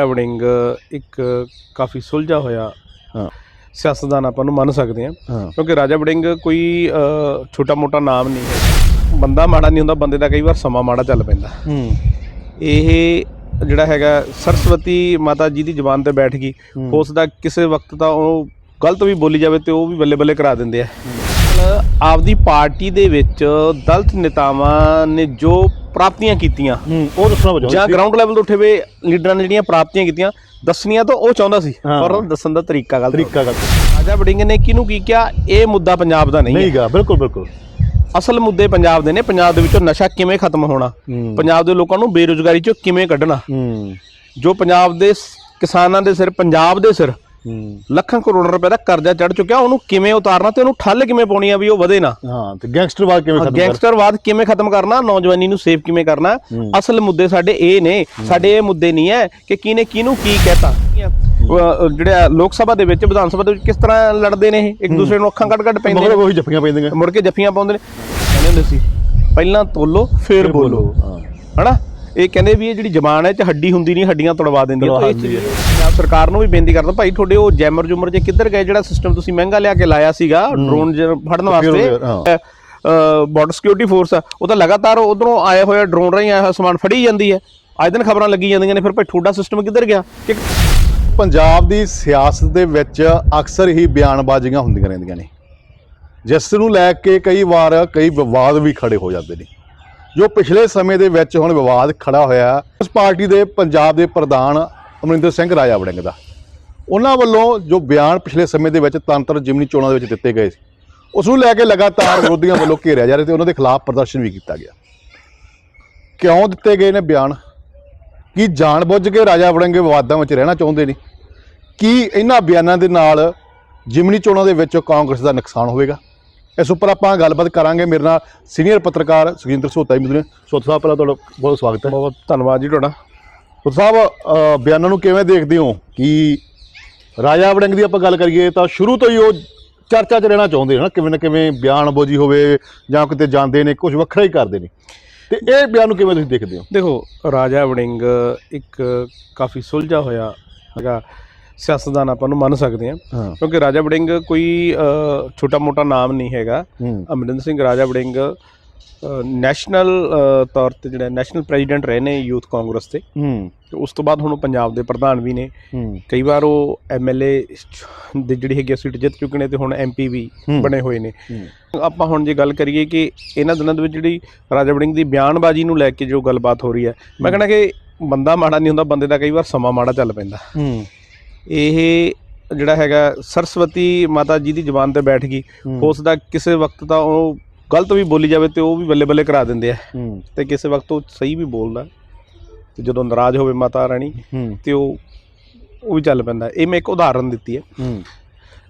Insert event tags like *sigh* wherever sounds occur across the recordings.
ਵੜਿੰਗ ਇੱਕ ਕਾਫੀ ਸੁਲਝਾ ਹੋਇਆ ਹਾਂ। ਸਿਆਸਤਦਾਨ ਆਪਾਂ ਨੂੰ ਮੰਨ ਸਕਦੇ ਹਾਂ। ਹਾਂ। ਕਿਉਂਕਿ ਰਾਜਾ ਵੜਿੰਗ ਕੋਈ ਛੋਟਾ ਮੋਟਾ ਨਾਮ ਨਹੀਂ ਹੈ। ਬੰਦਾ ਮਾੜਾ ਨਹੀਂ ਹੁੰਦਾ ਬੰਦੇ ਦਾ ਕਈ ਵਾਰ ਸਮਾਂ ਮਾੜਾ ਚੱਲ ਪੈਂਦਾ। ਹੂੰ। ਇਹ ਜਿਹੜਾ ਹੈਗਾ ਸਰਸਵਤੀ ਮਾਤਾ ਜੀ ਦੀ ਜ਼ੁਬਾਨ ਤੇ ਬੈਠ ਗਈ। ਹੂੰ। ਹੋ ਸਕਦਾ ਕਿਸੇ ਵਕਤ ਤਾਂ ਉਹ ਗਲਤ ਵੀ ਬੋਲੀ ਜਾਵੇ ਤੇ ਉਹ ਵੀ ਬੱਲੇ ਬੱਲੇ ਕਰਾ ਦਿੰਦੇ ਆ। ਆਪਦੀ ਪਾਰਟੀ ਦੇ ਵਿੱਚ ਦਲਿਤ ਨੇਤਾਵਾਂ ਨੇ ਜੋ ਪ੍ਰਾਪਤੀਆਂ ਕੀਤੀਆਂ। ਹੂੰ ਉਹ ਦੱਸਣਾ ਵਜੋ ਜਾਂ ਗਰਾਊਂਡ ਲੈਵਲ ਤੋਂ ਉੱਠੇ ਹੋਏ ਲੀਡਰਾਂ ਨੇ ਜਿਹੜੀਆਂ ਪ੍ਰਾਪਤੀਆਂ ਕੀਤੀਆਂ ਦੱਸਣੀਆਂ ਤਾਂ ਉਹ ਚਾਹੁੰਦਾ ਸੀ। ਪਰ ਉਹ ਦੱਸਣ ਦਾ ਤਰੀਕਾ ਗਲਤ ਤਰੀਕਾ ਗੱਲ ਰਾਜਾ ਵੜਿੰਗ ਨੇ ਕਿਹਨੂੰ ਕੀ ਕਿਹਾ? ਇਹ ਮੁੱਦਾ ਪੰਜਾਬ ਦਾ ਨਹੀਂ ਹੈ। ਨਹੀਂਗਾ ਬਿਲਕੁਲ ਬਿਲਕੁਲ। ਅਸਲ ਮੁੱਦੇ ਪੰਜਾਬ ਦੇ ਨੇ। ਪੰਜਾਬ ਦੇ ਵਿੱਚੋਂ ਨਸ਼ਾ ਕਿਵੇਂ ਖਤਮ ਹੋਣਾ? ਪੰਜਾਬ ਦੇ ਲੋਕਾਂ ਨੂੰ ਬੇਰੁਜ਼ਗਾਰੀ ਚੋਂ ਕਿਵੇਂ ਕੱਢਣਾ? ਜੋ ਪੰਜਾਬ ਦੇ ਕਿਸਾਨਾਂ ਦੇ ਸਿਰ ਪੰਜਾਬ ਦੇ ਸਿਰ ਲੱਖਾਂ ਕਰੋੜ ਰੁਪਏ ਦਾ ਕਰਜ਼ਾ ਚੜ ਚੁੱਕਿਆ ਉਹਨੂੰ ਕਿਵੇਂ ਉਤਾਰਨਾ ਤੇ ਉਹਨੂੰ ਠੱਲ ਕਿਵੇਂ ਪਾਉਣੀ ਆ ਵੀ ਉਹ ਵਧੇ ਨਾ? ਹਾਂ ਤੇ ਗੈਂਗਸਟਰਵਾਦ ਕਿਵੇਂ ਖਤਮ ਗੈਂਗਸਟਰਵਾਦ ਕਿਵੇਂ ਖਤਮ ਕਰਨਾ ਨੌਜਵਾਨੀ ਨੂੰ ਸੇਫ ਕਿਵੇਂ ਕਰਨਾ। ਅਸਲ ਮੁੱਦੇ ਸਾਡੇ ਇਹ ਨੇ ਸਾਡੇ ਇਹ ਮੁੱਦੇ ਨਹੀਂ ਹੈ ਕਿ ਕਿਹਨੇ ਕਿਹਨੂੰ ਕੀ ਕਹਿਤਾ। ਜਿਹੜਾ ਲੋਕ ਸਭਾ ਦੇ ਵਿੱਚ ਵਿਧਾਨ ਸਭਾ ਦੇ ਵਿੱਚ ਕਿਸ ਤਰ੍ਹਾਂ ਲੜਦੇ ਨੇ ਇਹ? ਇੱਕ ਦੂਸਰੇ ਨੂੰ ਅੱਖਾਂ ਕੱਢ ਕੱਢ ਪੈਂਦੇ ਨੇ। ਉਹੀ ਜੱਫੀਆਂ ਪੈਂਦੀਆਂ। ਮੁੜ ਕੇ ਜੱਫੀਆਂ ਪਾਉਂਦੇ ਨੇ। ਕਹਿੰਦੇ ਹੁੰਦੇ ਸੀ ਪਹਿਲਾਂ ਤੋਲੋ ਫੇਰ ਬੋਲੋ। ਹਾਂ। ਹਨਾ? ਇਹ ਕਹਿੰਦੇ ਵੀ ਇਹ ਜਿਹੜੀ ਜ਼ਬਾਨ ਹੈ ਚ ਹੱਡੀ ਹੁੰਦੀ ਨਹੀਂ ਹੱਡੀਆਂ ਤੁੜਵਾ ਦਿੰਦੀ ਹੈ ਇਹ। ਚੀਜ਼ ਸਰਕਾਰ ਨੂੰ ਵੀ ਬੇਨਤੀ ਕਰਦਾ ਭਾਈ ਤੁਹਾਡੇ ਉਹ ਜੈਮਰ ਜੁਮਰ ਜੇ ਕਿੱਧਰ ਗਏ ਜਿਹੜਾ ਸਿਸਟਮ ਤੁਸੀਂ ਮਹਿੰਗਾ ਲਿਆ ਕੇ ਲਾਇਆ ਸੀਗਾ ਡਰੋਨ ਫੜਨ ਵਾਸਤੇ। ਬਾਰਡਰ ਸਿਕਿਉਰਿਟੀ ਫੋਰਸ ਉਹ ਤਾਂ ਲਗਾਤਾਰ ਉਧਰੋਂ ਆਏ ਹੋਏ ਡਰੋਨ ਰਾਹੀਂ ਆਇਆ ਹੋਇਆ ਸਮਾਨ ਫੜੀ ਜਾਂਦੀ ਹੈ। ਅੱਜ ਦਿਨ ਖਬਰਾਂ ਲੱਗੀ ਜਾਂਦੀਆਂ ਨੇ ਫਿਰ ਭਾਈ ਤੁਹਾਡਾ ਸਿਸਟਮ ਕਿੱਧਰ ਗਿਆ? ਕਿ ਪੰਜਾਬ ਦੀ ਸਿਆਸਤ ਦੇ ਵਿੱਚ ਅਕਸਰ ਹੀ ਬਿਆਨਬਾਜ਼ੀਆਂ ਹੁੰਦੀਆਂ ਰਹਿੰਦੀਆਂ ਨੇ। ਜਿਸ ਨੂੰ ਲੈ ਕੇ ਕਈ ਵਾਰ ਕਈ ਵਿਵਾਦ ਵੀ ਖੜੇ ਹੋ ਜਾਂਦੇ ਨੇ। ਜੋ ਪਿਛਲੇ ਸਮੇਂ ਦੇ ਵਿੱਚ ਹੁਣ ਵਿਵਾਦ ਖੜਾ ਹੋਇਆ ਉਸ ਪਾਰਟੀ ਦੇ ਪੰਜਾਬ ਦੇ ਪ੍ਰਧਾਨ ਅਮਰਿੰਦਰ ਸਿੰਘ ਰਾਜਾ ਵੜਿੰਗ ਦਾ। ਉਹਨਾਂ ਵੱਲੋਂ ਜੋ ਬਿਆਨ ਪਿਛਲੇ ਸਮੇਂ ਦੇ ਵਿੱਚ ਤੰਤਰ ਜਿਮਨੀ ਚੋਣਾਂ ਦੇ ਵਿੱਚ ਦਿੱਤੇ ਗਏ ਸੀ ਉਸ ਨੂੰ ਲੈ ਕੇ ਲਗਾਤਾਰ ਵਿਰੋਧੀਆਂ ਵੱਲੋਂ ਘੇਰਿਆ ਜਾ ਰਿਹਾ ਤੇ ਉਹਨਾਂ ਦੇ ਖਿਲਾਫ ਪ੍ਰਦਰਸ਼ਨ ਵੀ ਕੀਤਾ ਗਿਆ। ਕਿਉਂ ਦਿੱਤੇ ਗਏ ਨੇ ਬਿਆਨ? ਕੀ ਜਾਣਬੁੱਝ ਕੇ ਰਾਜਾ ਵੜਿੰਗ ਵਿਵਾਦਾਂ ਵਿੱਚ ਰਹਿਣਾ ਚਾਹੁੰਦੇ ਨੇ? ਕੀ ਇਹਨਾਂ ਬਿਆਨਾਂ ਦੇ ਨਾਲ ਜਿਮਨੀ ਚੋਣਾਂ ਦੇ ਵਿੱਚ ਕਾਂਗਰਸ ਦਾ ਨੁਕਸਾਨ ਹੋਵੇਗਾ? ਇਸ ਉੱਪਰ ਆਪਾਂ ਗੱਲਬਾਤ ਕਰਾਂਗੇ। ਮੇਰੇ ਨਾਲ ਸੀਨੀਅਰ ਪੱਤਰਕਾਰ ਸੁਖਿੰਦਰ ਸੋਤਾ ਜੀ ਮਿਲਦੇ ਸੋਤਾ ਸਾਹਿਬ, ਪਹਿਲਾਂ ਤੁਹਾਡਾ ਬਹੁਤ ਸਵਾਗਤ ਹੈ। ਬਹੁਤ ਧੰਨਵਾਦ ਜੀ ਤੁਹਾਡਾ। ਸੋਤਾ ਸਾਹਿਬ ਬਿਆਨਾਂ ਨੂੰ ਕਿਵੇਂ ਦੇਖਦੇ ਹੋ? ਕਿ ਰਾਜਾ ਵੜਿੰਗ ਦੀ ਆਪਾਂ ਗੱਲ ਕਰੀਏ ਤਾਂ ਸ਼ੁਰੂ ਤੋਂ ਹੀ ਉਹ ਚਰਚਾ 'ਚ ਰਹਿਣਾ ਚਾਹੁੰਦੇ ਹਨ ਕਿਵੇਂ ਨਾ ਕਿਵੇਂ ਬਿਆਨਬਾਜ਼ੀ ਹੋਵੇ ਜਾਂ ਕਿਤੇ ਜਾਂਦੇ ਨੇ ਕੁਝ ਵੱਖਰਾ ਹੀ ਕਰਦੇ ਨੇ। ਤੇ ਇਹ ਬਿਆਨ ਨੂੰ ਕਿਵੇਂ ਤੁਸੀਂ ਦੇਖਦੇ ਹੋ? ਦੇਖੋ ਰਾਜਾ ਵੜਿੰਗ ਇੱਕ ਕਾਫੀ ਸੁਲਝਾ ਹੋਇਆ ਹੈਗਾ ਸਿਆਸਤਦਾਨ ਆਪਾਂ ਨੂੰ ਮੰਨ ਸਕਦੇ ਹਾਂ। ਹਾਂ। ਕਿਉਂਕਿ ਰਾਜਾ ਵੜਿੰਗ ਕੋਈ ਛੋਟਾ ਮੋਟਾ ਨਾਮ ਨਹੀਂ ਹੈਗਾ। ਅਮਰਿੰਦਰ ਸਿੰਘ ਰਾਜਾ ਵੜਿੰਗ ਨੈਸ਼ਨਲ ਤੌਰ ਤੇ ਜਿਹੜਾ ਨੈਸ਼ਨਲ ਪ੍ਰੈਜ਼ੀਡੈਂਟ ਰਹੇ ਨੇ ਯੂਥ ਕਾਂਗਰਸ ਦੇ ਹੂੰ। ਤੇ ਉਸ ਤੋਂ ਬਾਅਦ ਹੁਣ ਉਹ ਪੰਜਾਬ ਦੇ ਪ੍ਰਧਾਨ ਵੀ ਨੇ। ਹੂੰ। ਕਈ ਵਾਰ ਉਹ ਐਮਐਲਏ ਦੀ ਜਿਹੜੀ ਹੈਗੀ ਸੀਟ ਜਿੱਤ ਚੁੱਕੇ ਨੇ ਤੇ ਹੁਣ ਐਮਪੀ ਵੀ। ਬਣੇ ਹੋਏ ਨੇ। ਆਪਾਂ ਹੁਣ ਜੇ ਗੱਲ ਕਰੀਏ ਕਿ ਇਹਨਾਂ ਦਿਨਾਂ ਦੇ ਵਿੱਚ ਜਿਹੜੀ ਰਾਜਾ ਵੜਿੰਗ ਦੀ ਬਿਆਨਬਾਜ਼ੀ ਨੂੰ ਲੈ ਕੇ ਜੋ ਗੱਲਬਾਤ ਹੋ ਰਹੀ ਹੈ ਮੈਂ ਕਹਿੰਦਾ ਕਿ ਬੰਦਾ ਮਾੜਾ ਨਹੀਂ ਹੁੰਦਾ ਬੰਦੇ ਦਾ ਕਈ ਵਾਰ ਸਮਾਂ ਮਾੜਾ ਚੱਲ ਪੈਂਦਾ। ਹੂੰ। ਇਹ ਜਿਹੜਾ ਹੈਗਾ ਸਰਸਵਤੀ ਮਾਤਾ ਜੀ ਦੀ ਜ਼ੁਬਾਨ ਤੇ ਬੈਠ ਗਈ। ਹੋ। ਸਕਦਾ ਕਿਸੇ ਵਕਤ ਤਾਂ ਉਹ ਗਲਤ ਵੀ ਬੋਲੀ ਜਾਵੇ ਤੇ ਉਹ ਵੀ ਬੱਲੇ ਬੱਲੇ ਕਰਾ ਦਿੰਦੇ ਆ। ਹੂੰ। ਤੇ ਕਿਸੇ ਵਕਤ ਉਹ ਸਹੀ ਵੀ ਬੋਲਦਾ। ਤੇ ਜਦੋਂ ਨਾਰਾਜ਼ ਹੋਵੇ ਮਾਤਾ ਰਾਣੀ ਹੂੰ। ਤੇ ਉਹ ਉਹ ਵੀ ਚੱਲ ਪੈਂਦਾ। ਇਹ ਮੈਂ ਇੱਕ ਉਦਾਹਰਨ ਦਿੱਤੀ ਹੈ। ਹੂੰ।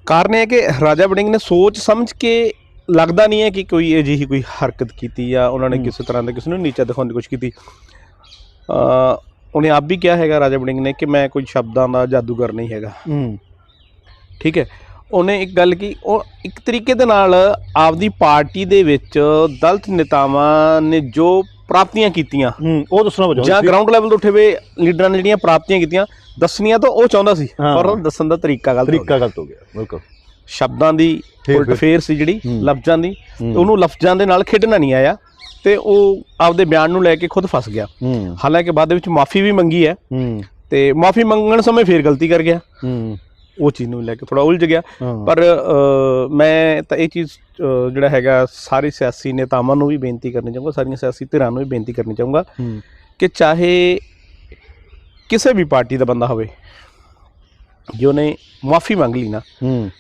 ਕਾਰਨ ਇਹ ਹੈ ਕਿ ਰਾਜਾ ਵੜਿੰਗ ਨੇ ਸੋਚ ਸਮਝ ਕੇ ਲੱਗਦਾ ਨਹੀਂ ਹੈ ਕਿ ਕੋਈ ਅਜਿਹੀ ਕੋਈ ਹਰਕਤ ਕੀਤੀ ਜਾਂ ਉਹਨਾਂ ਨੇ। ਕਿਸੇ ਤਰ੍ਹਾਂ ਦਾ ਕਿਸੇ ਨੂੰ ਨੀਚਾ ਦਿਖਾਉਣ ਦੀ ਕੋਸ਼ਿਸ਼ ਕੀਤੀ। ਅ ਉਹਨੇ ਆਪ ਵੀ ਕਿਹਾ ਹੈਗਾ ਰਾਜਾ ਵੜਿੰਗ ਨੇ ਕਿ ਮੈਂ ਕੋਈ ਸ਼ਬਦਾਂ ਦਾ ਜਾਦੂਗਰ ਨਹੀਂ ਹੈਗਾ। ਹੂੰ। ਠੀਕ ਹੈ। ਉਹਨੇ ਇੱਕ ਗੱਲ ਕੀ ਉਹ ਇੱਕ ਤਰੀਕੇ ਦੇ ਨਾਲ ਆਪਦੀ ਪਾਰਟੀ ਦੇ ਵਿੱਚ ਦਲਿਤ ਨੇਤਾਵਾਂ ਨੇ ਜੋ ਪ੍ਰਾਪਤੀਆਂ ਕੀਤੀਆਂ। ਹੂੰ ਉਹ ਦੱਸਣਾ ਵਜੋ ਜਾਂ ਗਰਾਊਂਡ ਲੈਵਲ ਤੋਂ ਉੱਠੇ ਹੋਏ ਲੀਡਰਾਂ ਨੇ ਜਿਹੜੀਆਂ ਪ੍ਰਾਪਤੀਆਂ ਕੀਤੀਆਂ ਦੱਸਣੀਆਂ ਤਾਂ ਉਹ ਚਾਹੁੰਦਾ ਸੀ। ਪਰ ਉਹ ਦੱਸਣ ਦਾ ਤਰੀਕਾ ਗਲਤ। ਤਰੀਕਾ ਗਲਤ ਹੋ ਗਿਆ ਬਿਲਕੁਲ। ਸ਼ਬਦਾਂ ਦੀ ਫੇਰ- ਉਲਟ ਫੇਰ। ਸੀ ਜਿਹੜੀ। ਲਫ਼ਜ਼ਾਂ ਦੀ। ਉਹਨੂੰ ਲਫ਼ਜ਼ਾਂ ਦੇ ਨਾਲ ਖੇਡਣਾ ਨਹੀਂ ਆਇਆ ਤੇ ਉਹ ਆਪਦੇ ਬਿਆਨ ਨੂੰ ਲੈ ਕੇ ਖੁਦ ਫਸ ਗਿਆ। ਹਾਲਾਂਕਿ ਬਾਅਦ ਵਿੱਚ ਮਾਫੀ ਵੀ ਮੰਗੀ ਹੈ ਤੇ ਮਾਫੀ ਮੰਗਣ ਸਮੇਂ ਫੇਰ ਗਲਤੀ ਕਰ ਗਿਆ। ਉਹ ਚੀਜ਼ ਨੂੰ ਲੈ ਕੇ ਥੋੜਾ ਉਲਝ ਗਿਆ। ਪਰ ਮੈਂ ਤਾਂ ਇਹ ਚੀਜ਼ ਜਿਹੜਾ ਹੈਗਾ ਸਾਰੇ ਸਿਆਸੀ ਨੇਤਾਵਾਂ ਨੂੰ ਵੀ ਬੇਨਤੀ ਕਰਨੀ ਚਾਹੂੰਗਾ ਸਾਰੀਆਂ ਸਿਆਸੀ ਧਿਰਾਂ ਨੂੰ ਵੀ ਬੇਨਤੀ ਕਰਨੀ ਚਾਹੂੰਗਾ ਕਿ ਚਾਹੇ ਕਿਸੇ ਵੀ ਪਾਰਟੀ ਦਾ ਬੰਦਾ ਹੋਵੇ ਜੇ ਉਹਨੇ ਮਾਫੀ ਮੰਗ ਲਈ ਨਾ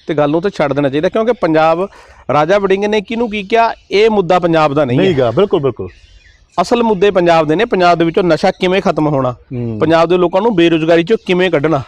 ਤੇ ਗੱਲ ਨੂੰ ਤਾਂ ਛੱਡ ਦੇਣਾ ਚਾਹੀਦਾ ਕਿਉਂਕਿ ਪੰਜਾਬ ਰਾਜਾ ਵੜਿੰਗ ਨੇ ਕਿਹਨੂੰ ਕੀ ਕਿਹਾ? ਇਹ ਮੁੱਦਾ ਪੰਜਾਬ ਦਾ ਨਹੀਂ ਹੈ। ਨਹੀਂਗਾ ਬਿਲਕੁਲ ਬਿਲਕੁਲ। ਅਸਲ ਮੁੱਦੇ ਪੰਜਾਬ ਦੇ ਨੇ ਪੰਜਾਬ ਦੇ ਵਿੱਚੋਂ ਨਸ਼ਾ ਕਿਵੇਂ ਖਤਮ ਹੋਣਾ? ਪੰਜਾਬ ਦੇ ਲੋਕਾਂ ਨੂੰ ਬੇਰੁਜ਼ਗਾਰੀ ਚੋਂ ਕਿਵੇਂ ਕੱਢਣਾ?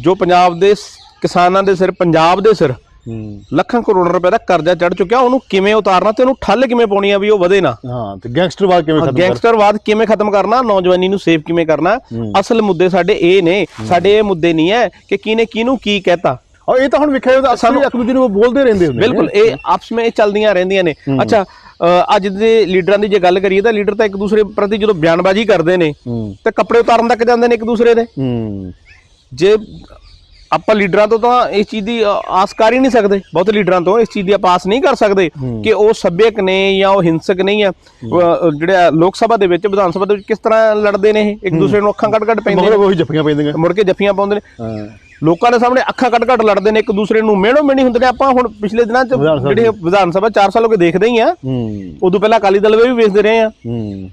ਜੋ ਪੰਜਾਬ ਦੇ ਸ- ਕਿਸਾਨਾਂ ਦੇ ਸਿਰ ਪੰਜਾਬ ਦੇ ਸਿਰ ਹੂੰ। ਲੱਖਾਂ ਕਰੋੜ ਰੁਪਏ ਦਾ ਕਰਜ਼ਾ ਚੜ ਚੁੱਕਿਆ ਉਹਨੂੰ ਕਿਵੇਂ ਉਤਾਰਨਾ ਤੇ ਉਹਨੂੰ ਠੱਲ ਕਿਵੇਂ ਪਾਉਣੀ ਆ ਵੀ ਉਹ ਵਧੇ ਨਾ? ਹਾਂ ਤੇ ਗੈਂਗਸਟਰਵਾਦ ਕਿਵੇਂ ਖਤਮ ਕਰ ਗੈਂਗਸਟਰਵਾਦ ਕਿਵੇਂ ਖਤਮ ਕਰਨਾ ਨੌਜਵਾਨੀ ਨੂੰ ਸੇਫ ਕਿਵੇਂ ਕਰਨਾ। ਅਸਲ ਮੁੱਦੇ ਸਾਡੇ ਇਹ ਨੇ ਸਾਡੇ ਇਹ ਮੁੱਦੇ ਨਹੀਂ ਹੈ ਕਿ ਕਿਹਨੇ ਕਿਹਨੂੰ ਕੀ ਕਹਿਤਾ। ਔਰ ਇਹ ਤਾਂ ਹੁਣ ਵਿਖਿਆ ਜਾਂਦਾ ਸਾਨੂੰ ਇੱਕ ਦੂਜੇ ਨੂੰ ਬੋਲਦੇ ਰਹਿੰਦੇ ਹੁੰਦੇ ਨੇ। ਬਿਲਕੁਲ ਇਹ ਆਪਸ ਵਿੱਚ ਇਹ ਚੱਲਦੀਆਂ ਰਹਿੰਦੀਆਂ ਨੇ। ਅੱਛਾ ਅ, ਅੱਜ ਦੇ ਲੀਡਰਾਂ ਦੀ ਜੇ ਗੱਲ ਕਰੀਏ ਤਾਂ ਲੀਡਰ ਤਾਂ ਇੱਕ ਦੂਸਰੇ ਪ੍ਰਤੀ ਜਦੋਂ ਬਿਆਨਬਾਜ਼ੀ ਕਰਦੇ ਨੇ ਹੂੰ। ਤੇ ਕੱਪੜੇ ਉਤਾਰਨ ਤੱਕ ਜਾਂਦੇ ਨੇ ਇੱਕ ਦੂਸਰੇ ਦੇ। ਹੂੰ। ਜੇ ਆਪਾਂ ਲੀਡਰਾਂ ਤੋਂ ਤਾਂ ਇਸ ਚੀਜ਼ ਦੀ ਆਸ ਕਰ ਹੀ ਨਹੀਂ ਸਕਦੇ। ਬਹੁਤ ਲੀਡਰਾਂ ਤੋਂ ਇਸ ਚੀਜ਼ ਦੀ ਆਪਾਂ ਆਸ ਨਹੀਂ ਕਰ ਸਕਦੇ ਕਿ ਉਹ ਸੱਭਿਅਕ ਨੇ ਜਾਂ ਉਹ ਹਿੰਸਕ ਨਹੀਂ ਆ ਜਿਹੜਾ ਲੋਕ ਸਭਾ ਦੇ ਵਿੱਚ ਵਿਧਾਨ ਸਭਾ ਦੇ ਵਿੱਚ ਕਿਸ ਤਰ੍ਹਾਂ ਲੜਦੇ ਨੇ ਇਹ? ਇੱਕ ਦੂਸਰੇ ਨੂੰ ਅੱਖਾਂ ਕੱਢ ਕੱਢ ਪੈਂਦੇ ਮਗਰ ਉਹੀ ਜੱਫੀਆਂ ਪੈਂਦੀਆਂ। ਨੇ ਮੁੜ ਕੇ ਜੱਫੀਆਂ ਪਾਉਂਦੇ ਨੇ। ਲੋਕਾਂ ਦੇ ਸਾਹਮਣੇ ਅੱਖਾਂ ਕੱਢ ਕੱਢ ਲੜਦੇ ਨੇ ਇੱਕ ਦੂਸਰੇ ਨੂੰ ਮਿਹਣੋ ਮਿਹਣੀ ਹੁੰਦੇ ਨੇ। ਆਪਾਂ ਹੁਣ ਪਿਛਲੇ ਦਿਨਾਂ 'ਚ ਜਿਹੜੇ ਵਿਧਾਨ ਸਭਾ 4 ਸਾਲ ਹੋ ਗਏ ਦੇਖਦੇ ਹੀ ਆ। ਉਦੋਂ ਪਹਿਲਾਂ ਅਕਾਲੀ ਦਲ ਵੇ ਵੇਖਦੇ ਰਹੇ ਆ।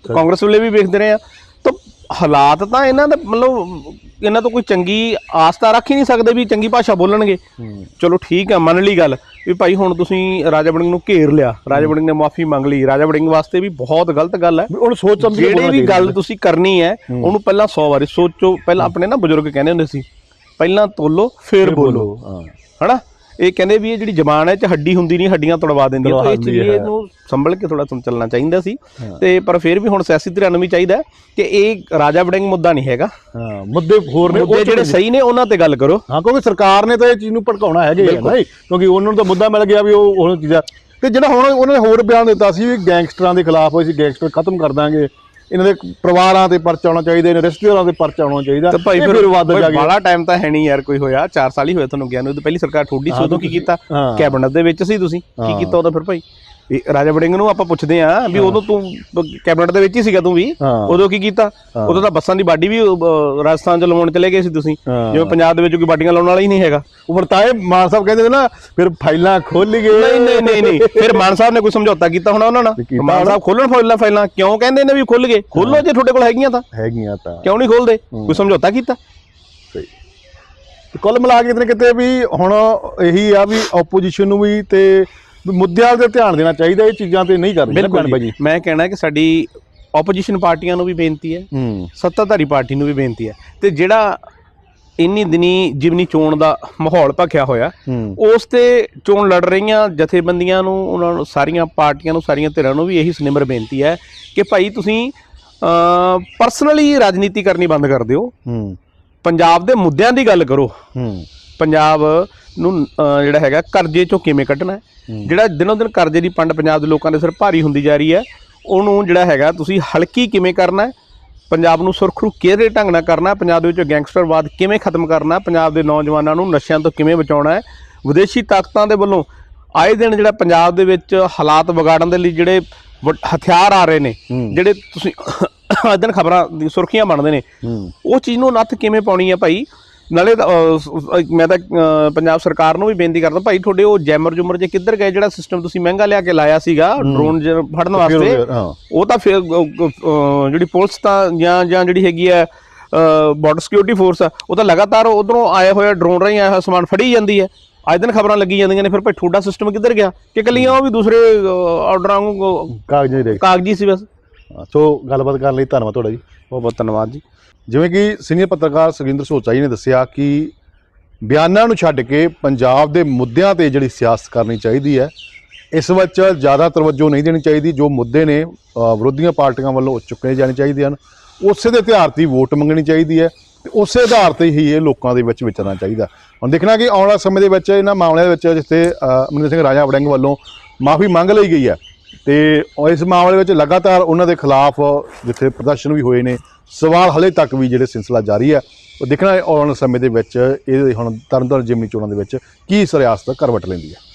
ਕਾਂਗਰਸ ਵੇਲੇ ਵੀ ਵੇਖਦੇ ਰਹੇ ਆ। ਤਾਂ ਹਾਲਾਤ ਤਾਂ ਇਹਨਾਂ ਦਾ ਮਤਲਬ ਇਹਨਾਂ ਤੋਂ ਕੋਈ ਚੰਗੀ ਆਸ ਤਾਂ ਰੱਖ ਹੀ ਨਹੀਂ ਸਕਦੇ ਵੀ ਚੰਗੀ ਭਾਸ਼ਾ ਬੋਲਣਗੇ। ਚਲੋ ਠੀਕ ਆ ਮੰਨ ਲਈ ਗੱਲ ਵੀ ਭਾਈ ਹੁਣ ਤੁਸੀਂ ਰਾਜਾ ਵੜਿੰਗ ਨੂੰ ਘੇਰ ਲਿਆ। ਰਾਜਾ ਵੜਿੰਗ ਨੇ ਮਾਫੀ ਮੰਗ ਲਈ। ਰਾਜਾ ਵੜਿੰਗ ਵਾਸਤੇ ਵੀ ਬਹੁਤ ਗਲਤ ਗੱਲ ਹੈ। ਉਹਨੂੰ ਸੋਚ ਸਮਝ ਕੇ ਜਿਹੜੀ ਵੀ। ਗੱਲ ਤੁਸੀਂ ਕਰਨੀ ਹੈ ਉਹਨੂੰ ਪਹਿਲਾਂ 100 ਵਾਰੀ ਸੋਚੋ। ਪਹਿਲਾਂ ਆਪਣੇ ਨਾ ਬਜ਼ੁਰਗ ਕਹਿੰਦੇ ਹੁੰਦੇ ਸੀ ਪਹਿਲਾਂ ਤੋਲੋ ਫਿਰ ਬੋਲੋ ਹਾਂ। ਹਨਾ? ਇਹ ਕਹਿੰਦੇ ਵੀ ਇਹ ਜਿਹੜੀ ਜ਼ਬਾਨ ਹੈ ਚ ਹੱਡੀ ਹੁੰਦੀ ਨਹੀਂ ਹੱਡੀਆਂ ਤੁੜਵਾ ਦਿੰਦੀ ਹੈ ਤਾਂ ਇਹ। ਚੀਜ਼ ਹੈ। ਇਹਨੂੰ ਸੰਭਲ ਕੇ ਥੋੜਾ ਚੱਲਣਾ ਚਾਹੀਦਾ ਸੀ। ਤੇ ਪਰ ਫਿਰ ਵੀ ਹੁਣ ਸਿਆਸੀ ਧਿਰਾਂ ਨੂੰ ਵੀ ਚਾਹੀਦਾ ਹੈ ਕਿ ਇਹ ਰਾਜਾ ਵੜਿੰਗ ਮੁੱਦਾ ਨਹੀਂ ਹੈਗਾ। ਹਾਂ ਮੁੱਦੇ ਹੋਰ ਨੇ ਉਹ ਜਿਹੜੇ ਸਹੀ ਨੇ ਉਹਨਾਂ ਤੇ ਗੱਲ ਕਰੋ। ਹਾਂ ਕਿਉਂਕਿ ਸਰਕਾਰ ਨੇ ਤਾਂ ਇਹ ਚੀਜ਼ ਨੂੰ ਭੜਕਾਉਣਾ ਹੈਗੇ ਆ ਨਹੀਂ? ਕਿਉਂਕਿ ਉਹਨਾਂ ਨੂੰ ਤਾਂ ਮੁੱਦਾ ਮਿਲ ਗਿਆ ਵੀ ਉਹ ਉਹ ਚੀਜ਼ਾਂ ਤੇ ਜਿਹੜਾ ਹੁਣ ਉਹਨਾਂ ਨੇ ਹੋਰ ਬਿਆਨ ਦਿੱਤਾ ਸੀ ਵੀ ਗੈਂਗਸਟਰਾਂ ਦੇ ਖਿਲਾਫ ਅਸੀਂ ਗੈਂਗਸਟਰ ਖਤਮ ਕਰ ਦਾਂਗੇ। ਇਹਨਾਂ ਦੇ ਪਰਿਵਾਰਾਂ ਤੇ ਪਰਚਾ ਆਉਣਾ ਚਾਹੀਦਾ ਇਹਨਾਂ ਰਿਸ਼ਤੇਦਾਰਾਂ ਤੇ ਪਰਚਾ ਆਉਣਾ ਚਾਹੀਦਾ। ਤੇ ਭਾਈ ਫਿਰ ਵੱਧ ਜਾ ਗਿਆ ਬਾਲਾ ਟਾਈਮ ਤਾਂ ਹੈ ਨਹੀਂ ਯਾਰ ਕੋਈ ਹੋਇਆ। 4 ਸਾਲ ਹੀ ਹੋਏ ਤੁਹਾਨੂੰ ਗਿਆ ਨੂੰ ਪਹਿਲੀ ਸਰਕਾਰ ਠੋਡੀ ਸੀ ਉਦੋਂ ਕੀ ਕੀਤਾ। ਕੈਬਨਿਟ ਦੇ ਵਿੱਚ ਸੀ ਤੁਸੀਂ। ਕੀ ਕੀਤਾ ਉਦੋਂ ਫਿਰ ਭਾਈ? ਇਹ ਰਾਜਾ ਵੜਿੰਗ ਨੂੰ ਆਪਾਂ ਪੁੱਛਦੇ ਆ ਵੀ ਉਦੋਂ ਤੂੰ ਕੈਬਨਿਟ ਦੇ ਵਿੱਚ ਹੀ ਸੀਗਾ ਤੂੰ ਵੀ। ਉਦੋਂ ਕੀ ਕੀਤਾ? ਉਦੋਂ ਤਾਂ ਬੱਸਾਂ ਦੀ ਬਾਡੀ ਵੀ ਰਾਜਸਥਾਨ ਚ ਲਵਾਉਣ ਚਲੇ ਗਏ ਸੀ ਤੁਸੀਂ। ਜਿਵੇਂ ਪੰਜਾਬ ਦੇ ਵਿੱਚ ਕੋਈ ਬਾਡੀਆਂ ਲਾਉਣ ਵਾਲਾ ਹੀ ਨਹੀਂ ਹੈਗਾ। ਉਮਰ ਤਾਏ ਮਾਨ ਸਾਹਿਬ ਕਹਿੰਦੇ ਨੇ ਨਾ ਫਿਰ ਫਾਈਲਾਂ ਖੋਲ ਗਏ। ਨਹੀਂ ਨਹੀਂ ਨਹੀਂ ਨਹੀਂ। ਫਿਰ ਮਾਨ ਸਾਹਿਬ ਨੇ ਕੋਈ ਸਮਝੌਤਾ ਕੀਤਾ ਹੋਣਾ ਉਹਨਾਂ ਨਾਲ? ਮਾਨ ਸਾਹਿਬ ਖੋਲਣ ਫਾਈਲਾਂ ਫਾਈਲਾਂ ਕਿਉਂ ਕਹਿੰਦੇ ਨੇ ਵੀ ਖੁੱਲ ਗਏ? ਖੋਲੋ ਜੇ ਤੁਹਾਡੇ ਕੋਲ ਹੈਗੀਆਂ ਤਾਂ। ਹੈਗੀਆਂ ਤਾਂ। ਕਿਉਂ ਨਹੀਂ ਖੋਲਦੇ ਕੋਈ ਸਮਝੌਤਾ ਕੀਤਾ? ਸਹੀ। ਤੇ ਕੁੱਲ ਮਿਲਾ ਕੇ ਕਿਤੇ ਕਿਤੇ ਵੀ ਹੁਣ ਇਹੀ ਆ ਵੀ ਆਪੋਜੀਸ਼ਨ ਨੂੰ ਵੀ ਤੇ ਵੀ ਮੁੱਦਿਆਂ ਤੇ ਧਿਆਨ ਦੇਣਾ ਚਾਹੀਦਾ ਇਹ ਚੀਜ਼ਾਂ ਤੇ ਨਹੀਂ ਕਰਨੀ ਬਿਲਕੁਲ ਜੀ। ਮੈਂ ਕਹਿਣਾ ਕਿ ਸਾਡੀ ਆਪੋਜੀਸ਼ਨ ਪਾਰਟੀਆਂ ਨੂੰ ਵੀ ਬੇਨਤੀ ਹੈ ਸੱਤਾਧਾਰੀ ਪਾਰਟੀ ਨੂੰ ਵੀ ਬੇਨਤੀ ਹੈ ਤੇ ਜਿਹੜਾ ਇੰਨੀ ਦਿਨੀ ਜਿਮਨੀ ਚੋਣ ਦਾ ਮਾਹੌਲ ਭਖਿਆ ਹੋਇਆ ਉਸ ਤੇ ਚੋਣ ਲੜ ਰਹੀਆਂ ਜਥੇਬੰਦੀਆਂ ਨੂੰ ਉਹਨਾਂ ਨੂੰ ਸਾਰੀਆਂ ਪਾਰਟੀਆਂ ਨੂੰ ਸਾਰੀਆਂ ਧਿਰਾਂ ਨੂੰ ਵੀ ਇਹੀ ਸਨਿਮਰ ਬੇਨਤੀ ਹੈ ਕਿ ਭਾਈ ਤੁਸੀਂ ਪਰਸਨਲੀ ਰਾਜਨੀਤੀ ਕਰਨੀ ਬੰਦ ਕਰ ਦਿਓ। ਪੰਜਾਬ ਦੇ ਮੁੱਦਿਆਂ ਦੀ ਗੱਲ ਕਰੋ। ਪੰਜਾਬ ਨੂੰ ਜਿਹੜਾ ਹੈਗਾ ਕਰਜ਼ੇ ਚੋਂ ਕਿਵੇਂ ਕੱਢਣਾ ਹੈ? ਜਿਹੜਾ ਦਿਨੋਂ ਦਿਨ ਕਰਜ਼ੇ ਦੀ ਪੰਡ ਪੰਜਾਬ ਦੇ ਲੋਕਾਂ ਦੇ ਸਿਰ ਭਾਰੀ ਹੁੰਦੀ ਜਾ ਰਹੀ ਹੈ ਉਹਨੂੰ ਜਿਹੜਾ ਹੈਗਾ ਤੁਸੀਂ ਹਲਕੀ ਕਿਵੇਂ ਕਰਨਾ ਹੈ? ਪੰਜਾਬ ਨੂੰ ਸੁਰਖਰੂ ਕਿਹੜੇ ਢੰਗ ਨਾਲ ਕਰਨਾ ਹੈ? ਪੰਜਾਬ ਦੇ ਵਿੱਚ ਗੈਂਗਸਟਰਵਾਦ ਕਿਵੇਂ ਖਤਮ ਕਰਨਾ ਹੈ? ਪੰਜਾਬ ਦੇ ਨੌਜਵਾਨਾਂ ਨੂੰ ਨਸ਼ਿਆਂ ਤੋਂ ਕਿਵੇਂ ਬਚਾਉਣਾ ਹੈ? ਵਿਦੇਸ਼ੀ ਤਾਕਤਾਂ ਦੇ ਵੱਲੋਂ ਆਏ ਦਿਨ ਜਿਹੜਾ ਪੰਜਾਬ ਦੇ ਵਿੱਚ ਹਾਲਾਤ ਵਿਗਾੜਨ ਦੇ ਲਈ ਜਿਹੜੇ ਵੱਡ- ਹਥਿਆਰ ਆ ਰਹੇ ਨੇ। ਜਿਹੜੇ ਤੁਸੀਂ *coughs* ਅੱਜ ਦਿਨ ਖਬਰਾਂ ਦੀ ਸੁਰਖੀਆਂ ਬਣਦੇ ਨੇ ਉਹ ਚੀਜ਼ ਨੂੰ ਨੱਥ ਕਿਵੇਂ ਪਾਉਣੀ ਹੈ ਭਾਈ? ਨਾਲੇ ਮੈਂ ਤਾਂ ਪੰਜਾਬ ਸਰਕਾਰ ਨੂੰ ਵੀ ਬੇਨਤੀ ਕਰਦਾ ਭਾਈ ਤੁਹਾਡੇ ਉਹ ਜੈਮਰ ਜੁਮਰ ਜੇ ਕਿੱਧਰ ਗਏ ਜਿਹੜਾ ਸਿਸਟਮ ਤੁਸੀਂ ਮਹਿੰਗਾ ਲਿਆ ਕੇ ਲਾਇਆ ਸੀਗਾ ਡਰੋਨ ਫੜਨ ਵਾਸਤੇ ਉਹ ਤਾਂ ਫਿਰ ਜਿਹੜੀ ਪੁਲਿਸ ਤਾਂ ਜਾਂ ਜਾਂ ਜਿਹੜੀ ਹੈਗੀ ਹੈ ਬਾਰਡਰ ਸਿਕਿਉਰਿਟੀ ਫੋਰਸ ਆ ਉਹ ਤਾਂ ਲਗਾਤਾਰ ਉਧਰੋਂ ਆਏ ਹੋਏ ਡਰੋਨ ਰਾਹੀਂ ਆਇਆ ਹੋਇਆ ਸਮਾਨ ਫੜੀ ਜਾਂਦੀ ਹੈ। ਅੱਜ ਦਿਨ ਖਬਰਾਂ ਲੱਗੀ ਜਾਂਦੀਆਂ ਨੇ ਫਿਰ ਭਾਈ ਤੁਹਾਡਾ ਸਿਸਟਮ ਕਿੱਧਰ ਗਿਆ? ਕਿ ਕੱਲੀਆਂ ਉਹ ਵੀ ਦੂਸਰੇ ਆਰਡਰਾਂ ਨੂੰ ਕਾਗਜ਼ੀ ਦੇਖ। ਕਾਗਜ਼ੀ ਸੀ ਬਸ। ਸੋ ਗੱਲਬਾਤ ਕਰਨ ਲਈ ਧੰਨਵਾਦ ਤੁਹਾਡਾ ਜੀ। ਬਹੁਤ ਬਹੁਤ ਧੰਨਵਾਦ ਜੀ। ਜਿਵੇਂ ਕਿ ਸੀਨੀਅਰ ਪੱਤਰਕਾਰ ਸੁਖਿੰਦਰ ਸੋਚਾ ਜੀ ਨੇ ਦੱਸਿਆ ਕਿ ਬਿਆਨਾਂ ਨੂੰ ਛੱਡ ਕੇ ਪੰਜਾਬ ਦੇ ਮੁੱਦਿਆਂ ਤੇ ਜਿਹੜੀ ਸਿਆਸਤ ਕਰਨੀ ਚਾਹੀਦੀ ਹੈ, ਇਸ ਵਿੱਚ ਜ਼ਿਆਦਾ ਤਵੱਜੋ ਨਹੀਂ ਦੇਣੀ ਚਾਹੀਦੀ, ਜੋ ਮੁੱਦੇ ਨੇ ਵਿਰੋਧੀਆਂ ਪਾਰਟੀਆਂ ਵੱਲੋਂ ਚੁੱਕੇ ਜਾਣੇ ਚਾਹੀਦੇ ਹਨ। ਉਸੇ ਦੇ ਆਧਾਰ ਤੇ ਹੀ ਵੋਟ ਮੰਗਣੀ ਚਾਹੀਦੀ ਹੈ ਤੇ ਉਸੇ ਆਧਾਰ ਤੇ ਹੀ ਇਹ ਲੋਕਾਂ ਦੇ ਵਿੱਚ ਵਿਚਰਨਾ ਚਾਹੀਦਾ। ਹੁਣ ਦੇਖਣਾ ਕਿ ਆਉਣ ਵਾਲੇ ਸਮੇਂ ਦੇ ਵਿੱਚ ਇਹਨਾਂ ਮਾਮਲਿਆਂ ਦੇ ਵਿੱਚ ਜਿੱਥੇ ਅਮਰਿੰਦਰ ਸਿੰਘ ਰਾਜਾ ਵੜਿੰਗ ਵੱਲੋਂ ਮਾਫੀ ਮੰਗ ਲਈ ਗਈ ਹੈ ਤੇ ਇਸ ਮਾਮਲੇ ਵਿੱਚ ਲਗਾਤਾਰ ਉਹਨਾਂ ਦੇ ਖਿਲਾਫ ਜਿੱਥੇ ਪ੍ਰਦਰਸ਼ਨ ਵੀ ਹੋਏ ਨੇ, ਸਵਾਲ ਹਲੇ ਤੱਕ ਵੀ ਜਿਹੜੇ ਸਿਲਸਿਲਾ ਜਾਰੀ ਹੈ, ਉਹ ਦੇਖਣਾ ਆਉਣ ਵਾਲੇ ਸਮੇਂ ਦੇ ਵਿੱਚ, ਇਹ ਹੁਣ ਤਰਨਤਾਰਨ ਜਿਮਨੀ ਚੋਣਾਂ ਦੇ ਵਿੱਚ ਕੀ ਸਿਆਸਤ ਕਰਵਟ ਲੈਂਦੀ ਹੈ।